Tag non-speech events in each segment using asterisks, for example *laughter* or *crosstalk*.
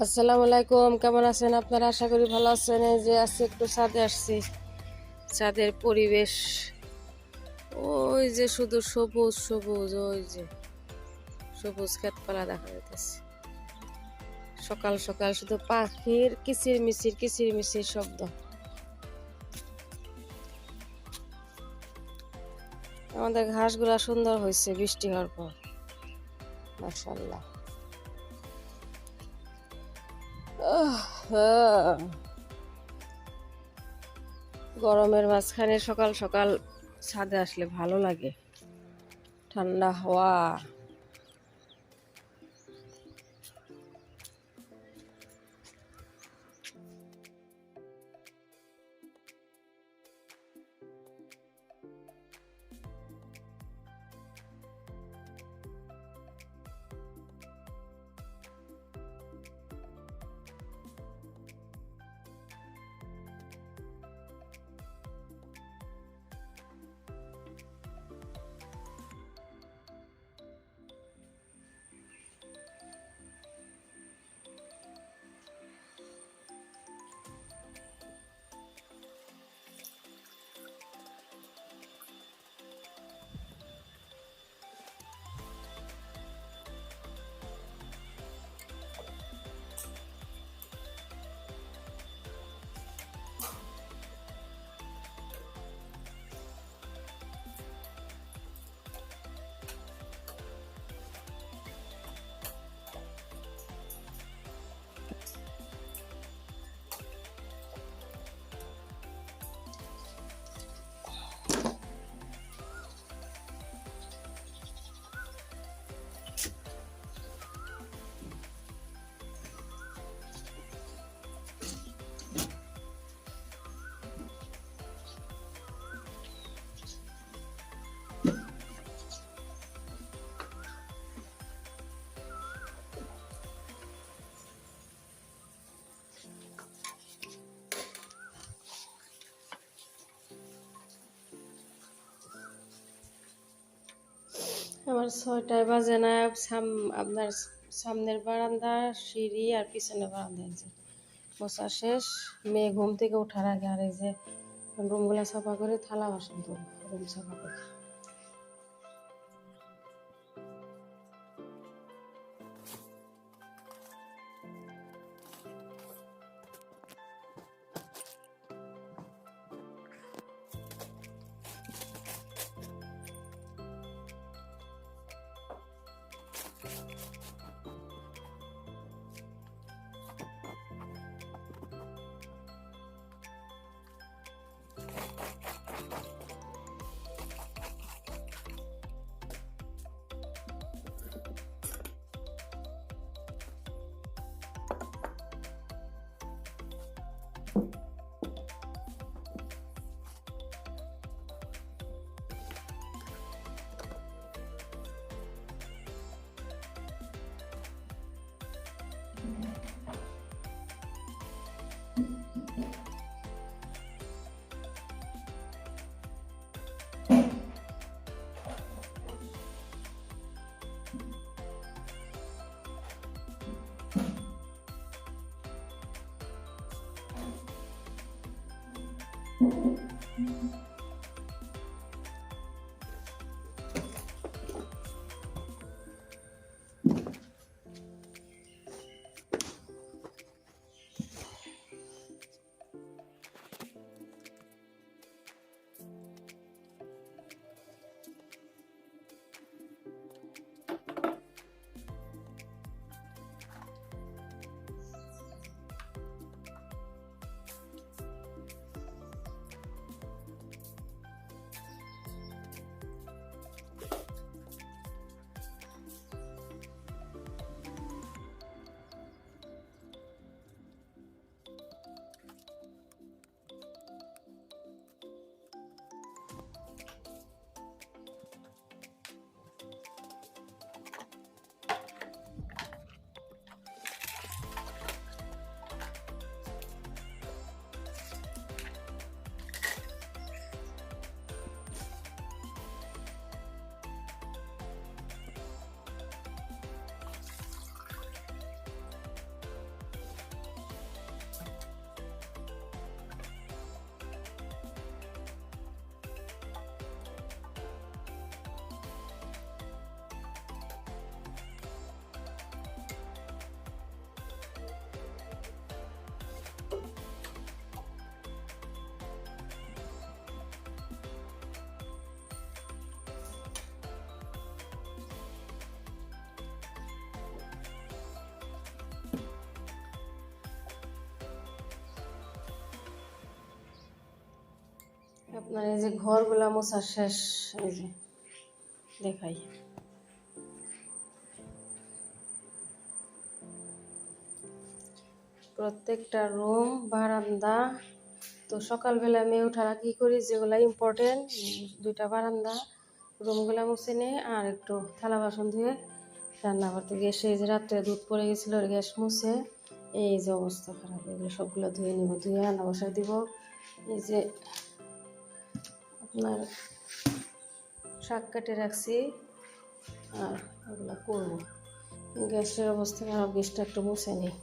আসসালামু আলাইকুম, কেমন আছেন আপনারা? আশা করি ভালো আছেন। এই যে আজকে একটু ছাদে আসছি। ছাদের পরিবেশ, ওই যে শুধু সবুজ সবুজ, ওই যে সবুজ ক্ষেতপালা দেখা যাইতেছে। সকাল সকাল শুধু পাখির কিচির মিচির কিচির মিচির শব্দ। আমাদের ঘাসগুলা সুন্দর হয়েছে বৃষ্টি হওয়ার পর। মাশাল্লাহ গরমের মাঝখানে সকাল সকাল ছাদে আসলে ভালো লাগে। ঠান্ডা হাওয়া। আমার ছয়টায় বাজে না, সাম, আপনার সামনের বারান্দা, সিঁড়ি আর পিছনের বারান্দা যে। মোছা শেষ, মেয়ে ঘুম থেকে ওঠার আগে আর এই যে রুমগুলা সাফা করে থালা বাসন তো রুম সাফা করে। আপনার এই যে ঘরগুলা মোছা শেষ, এই যে দেখাই। প্রত্যেকটা রুম, বারান্দা, তো সকালবেলা আমি ওঠারা কি করি, যেগুলো ইম্পর্টেন্ট দুইটা বারান্দা, রুমগুলা মুছে নিয়ে আর একটু থালা বাসন ধুয়ে রান্না করতে গ্যাসে এই যে রাত্রে দুধ পড়ে গেছিল গ্যাস মুছে, এই যে অবস্থা খারাপ, এগুলো সবগুলো ধুয়ে নিব, ধুয়ে রান্না বসায় দিব। এই যে আপনার শাক কেটে রাখছি আর ওগুলো করব। গ্যাসের অবস্থা খারাপ গ্যাসটা একটু মুছে নিই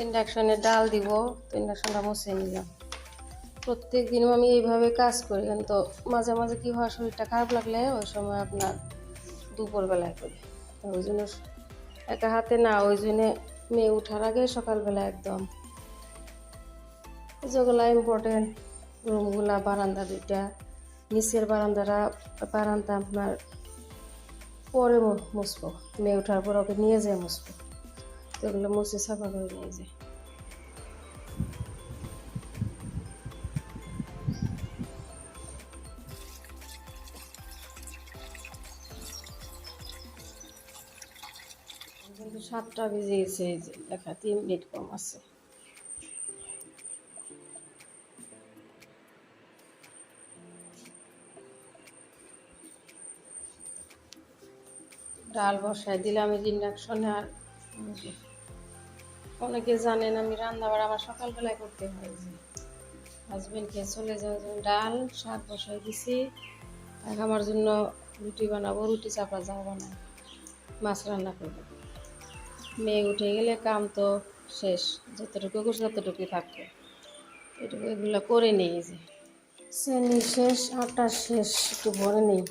ইন্ডাকশনে ডাল দিব তো ইন্ডাকশনটা মুছে নিলাম। প্রত্যেক দিনও আমি এইভাবে কাজ করি কিন্তু মাঝে মাঝে কী হয়, শরীরটা খারাপ লাগলে ওই সময় আপনার দুপুরবেলায় করি। ওই জন্য একা হাতে না, ওই জন্যে মেয়ে উঠার আগে সকালবেলা একদম যেগুলো ইম্পর্টেন্ট রুমগুলা বারান্দা দুইটা, নিচের বারান্দারা বারান্দা আপনার পরে মু- মুছবো। মেয়ে ওঠার পর ওকে নিয়ে যায় মুছবো। তো এগুলো মুছে সাফা করে নিয়ে যায় কিন্তু সাতটা বেজে গেছে এই যে দেখা তিন মিনিট কম আছে। ডাল বসাই দিলাম ইন্ডাকশনে আর অনেকে জানেন আমি রান্না বাড়া আমার সকালবেলায় করতে হয়। যে চলে যাওয়ার জন্য ডাল, শাক বসাই দিছি। আমার জন্য রুটি বানাবো, রুটি চাপা যাও বানাবো মাছ রান্না করব। মেয়ে উঠে গেলে কাম তো শেষ, যতটুকু করছে ততটুকুই থাকবে। এটুকু এগুলো করে নিই যে। চেনি শেষ আটা শেষ, একটু ভরে নিই।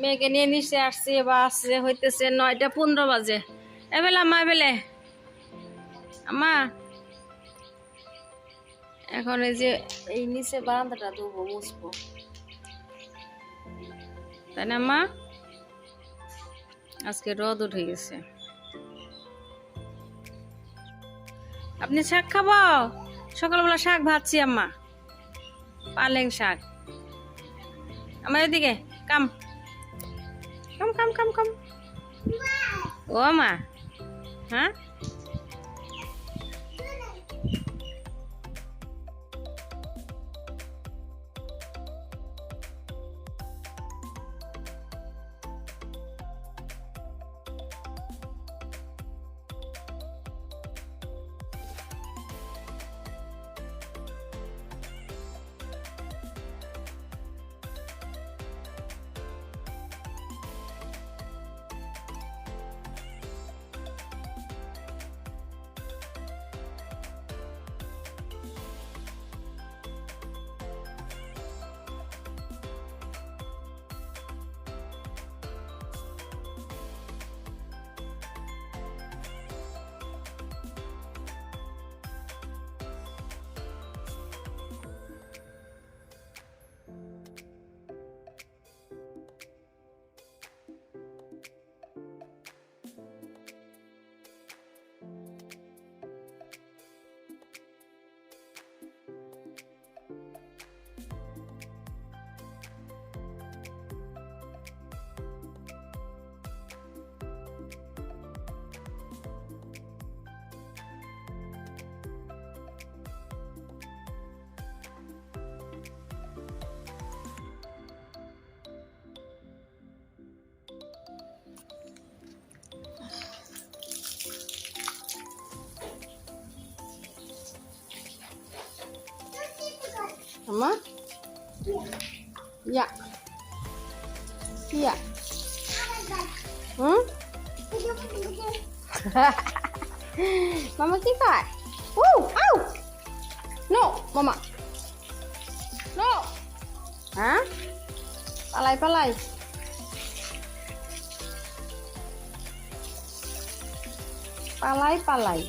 মেয়েকে নিয়ে নিচে আসছে বা আসছে হইতেছে নয়টা পনেরো বাজে। এবেলা মা এবেলে আমা এখন এই যে এই নিচে বারান্দাটা ধুবো, মুছবো। তাই না মা আজকে রদ উঠে গেছে। আপনি শাক খাব? সকালবেলা শাক ভাজছি, আম্মা। পালেং শাক। আমার এদিকে, come. Come come come come ও Ya. Ya. Hmm? *laughs* Mama, అమ్మా ya ya Mama keep that. Woo! Ow! No, Mama. No. Huh? Palai, palai. Palai, palai.